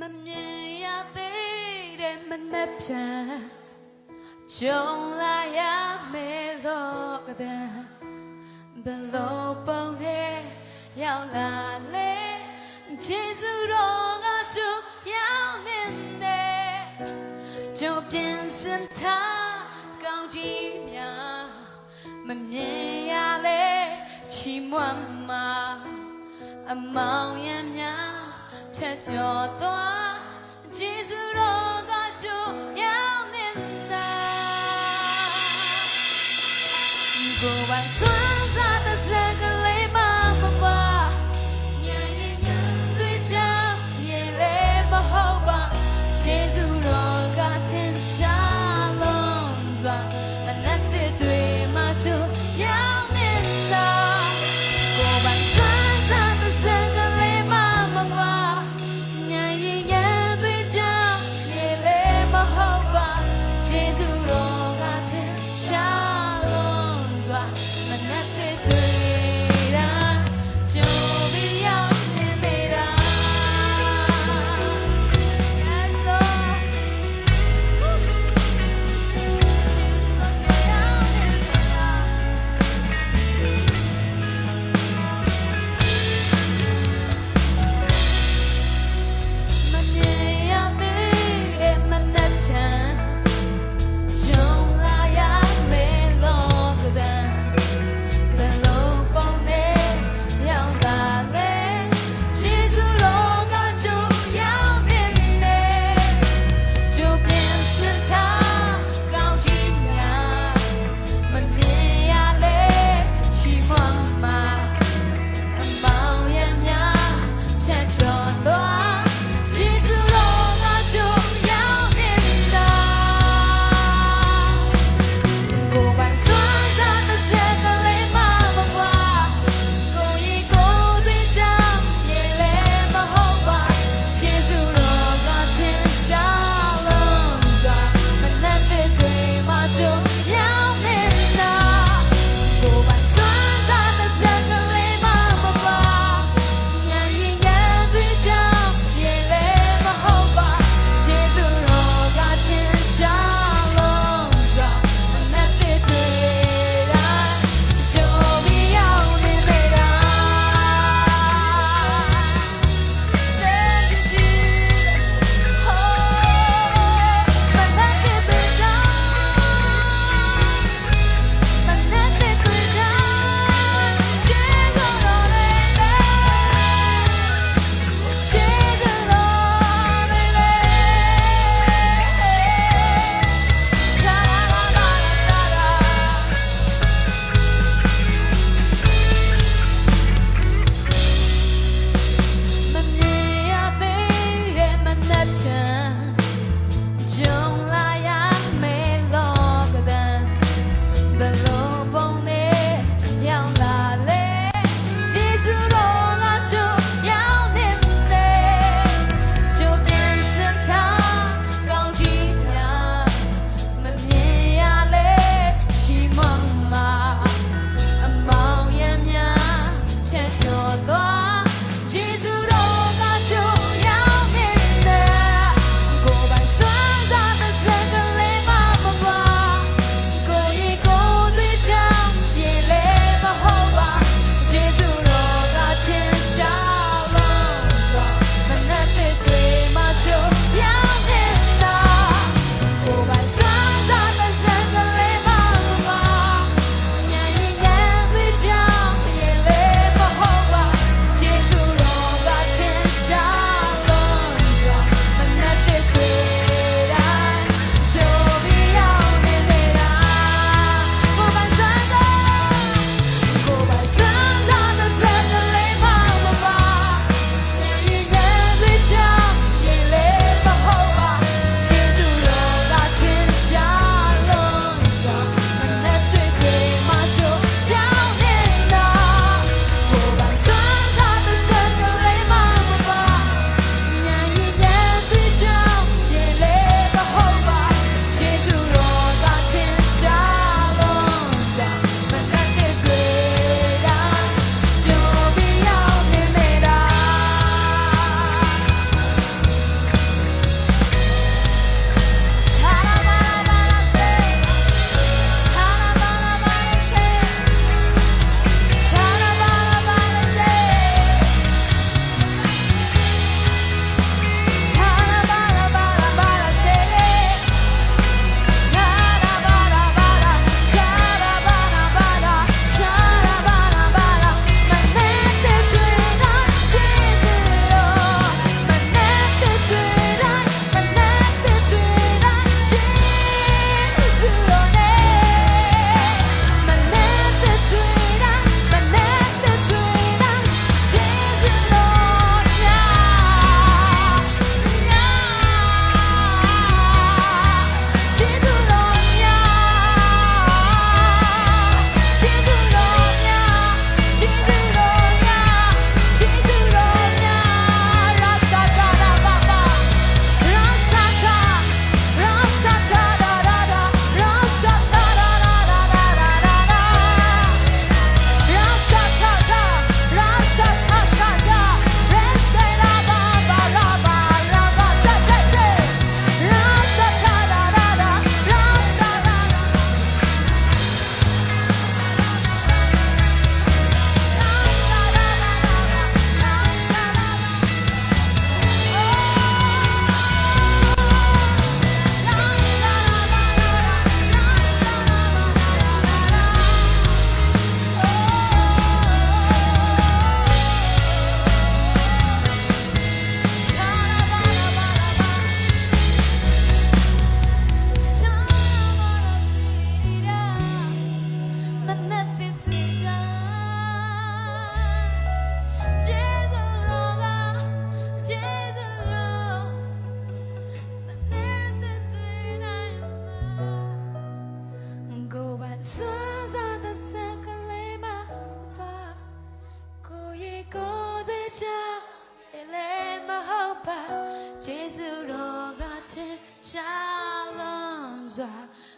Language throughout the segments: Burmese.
မမြင်ရသေးတဲ့မနှက်ဖြန်ကြုံလာရမယ်တော့ကတဲ့ဘယ်လိုပုံနဲ့ရောက်လာလဲဂျေဇုတော်ကကြုံရောက်နေတယ်ကြုံပြင်စင်ထားကောင်းကြီးများမမြင်ရလဲချီးမွမ်းမှာအမောင်ရများ ဖြတ်ကျော်သွားဂျေဇုတော်ကကြိုရောက်နေတာကိုယ်ပိုင်ဆွမ်းစားတဲ့စကလေးမမပါညာရင်ညာတွေ့ချရေလေမဟုတ်ပါဂျေဇုတော်ကထင်ရှားလုံးစွာ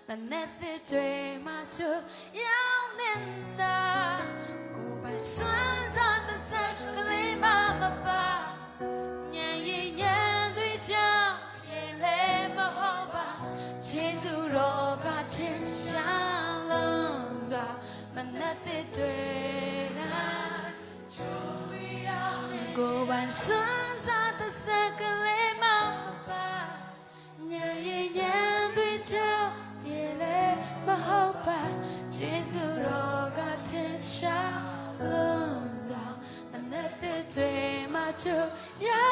把那些追马就要念的，古板酸涩的山，可以慢慢吧。 မနဲ့တဲ့တွေလားကိုယ်ပိုင်စွမ်းစားတဲ့စကလေးမမပါညရဲ့ညံတွေကြောင့်ပြေလေမဟုတ်ပါကျေးဇူးတော်ကထင်ရှားလို့စွာမနဲ့တဲ့တွေမှာချူရောက်နေ